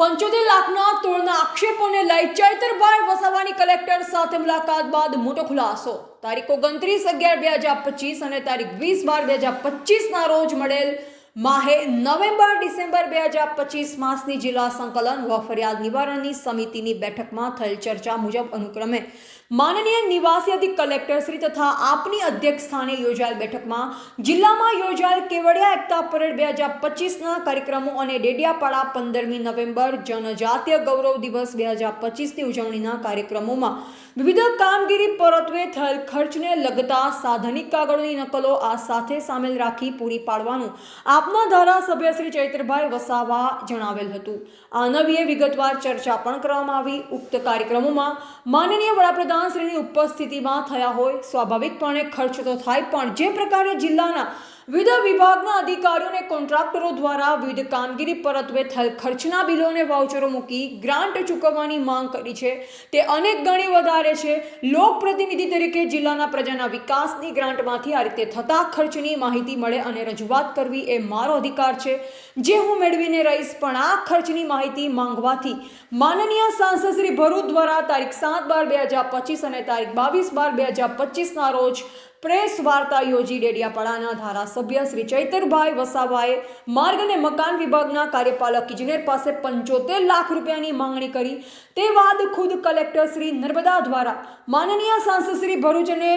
પંચોતેર લાખના તોડના આક્ષેપોને લઈ ચૈતરભાઈ વસાવાની કલેક્ટર સાથે મુલાકાત બાદ મોટો ખુલાસો. તારીખ ઓગણત્રીસ અગિયાર બે હજાર પચીસ અને તારીખ વીસ બાર બે હજાર પચીસના રોજ મળેલ માહે નવેમ્બર ડિસેમ્બર બે હજાર પચીસ માસની જિલ્લા સંકલન વ ફરિયાદ નિવારણની સમિતિની બેઠકમાં થયેલ ચર્ચા મુજબ અનુક્રમે માનનીય નિવાસી અધિક કલેક્ટર શ્રી તથા આપની અધ્યક્ષ સ્થાને યોજાયેલ બેઠકમાં જિલ્લામાં યોજાયેલ કેવડિયા એકતા પરેડ બે હજાર પચીસના કાર્યક્રમો અને ડેડિયાપાડા પંદરમી નવેમ્બર જનજાતીય ગૌરવ દિવસ બે હજાર પચીસની ઉજવણીના કાર્યક્રમોમાં વિવિધ કામગીરી પરત્વે થયેલ ખર્ચને લગતા સાધનિક કાગળોની નકલો આ સાથે સામેલ રાખી પૂરી પાડવાનું આપના ધારાસભ્ય શ્રી ચૈત્રભાઈ વસાવા જણાવેલ હતું. આ નવીએ વિગતવાર ચર્ચા પણ કરવામાં આવી. ઉક્ત કાર્યક્રમોમાં માનનીય વડાપ્રધાન શ્રીની ઉપસ્થિતિમાં થયા હોય સ્વાભાવિકપણે ખર્ચ તો થાય પણ જે પ્રકારે જિલ્લાના વિવિધ વિભાગના અધિકારીઓને કોન્ટ્રાક્ટરો દ્વારા વિવિધ કામગીરી પરત્વે થયેલ ખર્ચના બિલોને વાઉચરો મૂકી ગ્રાન્ટ ચૂકવવાની માંગ કરી છે. તે અનેક ગણી વધારે છે. લોકપ્રતિનિધિ તરીકે જિલ્લાના પ્રજાના વિકાસની ગ્રાન્ટમાંથી આ રીતે થતા ખર્ચની માહિતી મળે અને રજૂઆત કરવી એ મારો અધિકાર છે. જે હું મેળવીને રહીશ પણ આ ખર્ચની માહિતી માંગવાથી માનનીય સાંસદ શ્રી ભરૂચ દ્વારા તારીખ સાત બાર બે હજાર પચીસ અને તારીખ બાવીસ બાર બે હજાર પચીસના રોજ પ્રેસ વાર્તા યોજી ડેડિયાપાડાના ધારાસભ્ય શ્રી ચૈતરભાઈ વસાવાએ માર્ગ અને મકાન વિભાગના કાર્યપાલક ઇજનેર પાસે પંચોતેર લાખ રૂપિયાની માંગણી કરી. તે બાદ ખુદ કલેક્ટર શ્રી નર્મદા દ્વારા માનનીય સાંસદ શ્રી ભરૂચ અને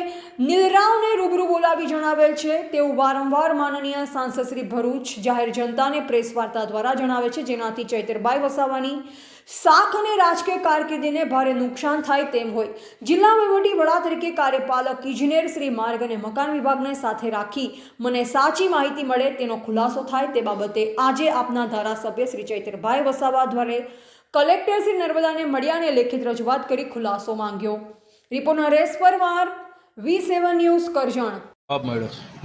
નીલરાવને રૂબરૂ બોલાવી જણાવેલ છે. તેવું વારંવાર માનનીય સાંસદ શ્રી ભરૂચ જાહેર જનતાને પ્રેસ વાર્તા દ્વારા જણાવે છે. જેનાથી ચૈતરભાઈ વસાવાની શાખ અને રાજકીય કારકિર્દીને ભારે નુકસાન થાય તેમ હોય. જિલ્લા વહીવટી વડા તરીકે કાર્યપાલક ઇજનેર શ્રી માર્ગ અને મકાન વિભાગને સાથે રાખી મને સાચી માહિતી મળે તેનો ખુલાસો થાય તે બાબતે આજે આપના ધારાસભ્ય શ્રી ચૈતરભાઈ વસાવા દ્વારા કલેક્ટર શ્રી નર્મદાને મળ્યા અને લેખિત રજૂઆત કરી ખુલાસો માંગ્યો. Report Haresh Parmar V seven news Karjan.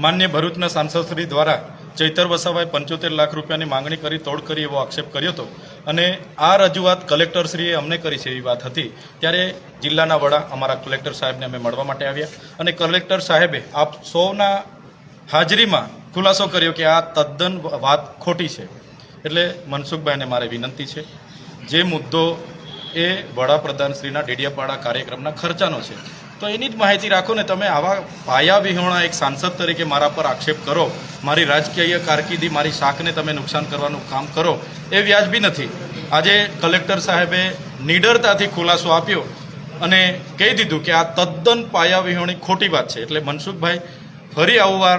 માન્ય ભરૂચના સાંસદશ્રી દ્વારા ચૈતર વસાવાએ પંચોતેર લાખ રૂપિયાની માંગણી કરી, તોડ કરી એવો આક્ષેપ કર્યો હતો. અને આ રજૂઆત કલેક્ટરશ્રીએ અમને કરી છે એવી વાત હતી. ત્યારે જિલ્લાના વડા અમારા કલેક્ટર સાહેબને અમે મળવા માટે આવ્યા અને કલેક્ટર સાહેબે આપ સૌના હાજરીમાં ખુલાસો કર્યો કે આ તદ્દન વાત ખોટી છે. એટલે મનસુખભાઈને મારે વિનંતી છે, જે મુદ્દો એ વડાપ્રધાનશ્રીના ડેડિયાપાડા કાર્યક્રમના ખર્ચાનો છે તો એની જ માહિતી રાખો ને તમે આવા પાયા વિહોણા એક સાંસદ તરીકે મારા પર આક્ષેપ કરો, મારી રાજકીય કારકિર્દી, મારી શાકને તમે નુકસાન કરવાનું કામ કરો, એ વ્યાજબી નથી. આજે કલેક્ટર સાહેબે નિડરતાથી ખુલાસો આપ્યો અને કહી દીધું કે આ તદ્દન પાયા વિહોણી ખોટી વાત છે. એટલે મનસુખભાઈ ફરી આવું વાર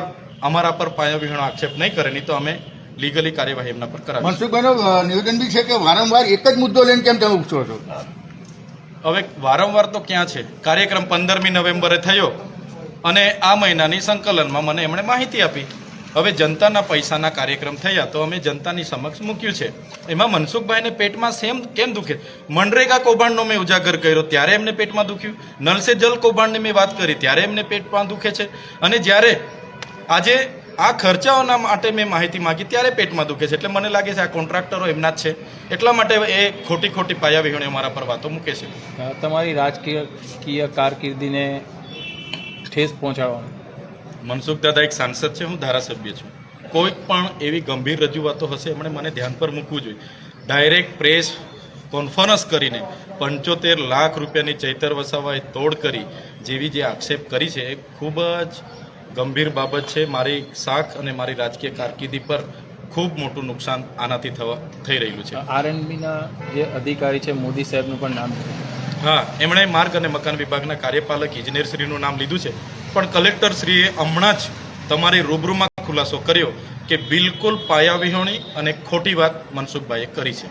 અમારા પર પાયા વિહોણો આક્ષેપ નહીં કરે, નહીં તો અમે લીગલી કાર્યવાહી એમના પર કરાવી મનસુખભાઈનો નિવેદન બી છે કે વારંવાર એક જ મુદ્દો લઈને કેમ તમે ઉઠો છો? હવે વારંવાર તો ક્યાં છે? કાર્યક્રમ પંદરમી નવેમ્બરે થયો અને આ મહિનાની સંકલનમાં મને એમણે માહિતી આપી. હવે જનતાના પૈસાના કાર્યક્રમ થયા તો અમે જનતાની સમક્ષ મૂક્યું છે. એમાં મનસુખભાઈને પેટમાં સેમ કેમ દુખે? મનરેગા કૌભાંડનો મેં ઉજાગર કર્યો, ત્યારે એમને પેટમાં દુખ્યું. નલ સે જલ કૌભાંડની મેં વાત કરી, ત્યારે એમને પેટમાં દુખે છે. અને જ્યારે આજે આ ખર્ચાઓના માટે મેં માહિતી માંગી ત્યારે પેટમાં દુખે છે. એટલે મને લાગે છે આ કોન્ટ્રાક્ટરો એમના જ છે. એટલા માટે એ ખોટી ખોટી પાયા વિહોણી અમારા પર વાતો મૂકે છે. તમારી રાજકીય કારકિર્દીને ઠેસ પહોંચાડવાનું. મનસુખ દાદા એક સાંસદ છે હું ધારાસભ્ય છું. કોઈ પણ એવી ગંભીર રજૂઆતો હશે એમણે મને ધ્યાન પર મૂકવું જોઈએ. ડાયરેક્ટ પ્રેસ કોન્ફરન્સ કરીને પંચોતેર લાખ રૂપિયાની ચૈતર વસાવાએ તોડ કરી જેવી જે આક્ષેપ કરી છે એ ખૂબ જ ગંભીર બાબત છે. મારી શાખ અને મારી રાજકીય કારકિર્દી પર ખૂબ મોટું નુકસાન આનાથી થવા થઈ રહ્યું છે. આરએનબીના જે અધિકારી છે મોદી સાહેબનું પણ નામ હા એમણે માર્ગ અને મકાન વિભાગના કાર્યપાલક ઇજનેરશ્રીનું નામ લીધું છે. પણ કલેક્ટરશ્રીએ હમણાં જ તમારી રૂબરૂમાં ખુલાસો કર્યો કે બિલકુલ પાયાવિહોણી અને ખોટી વાત મનસુખભાઈએ કરી છે.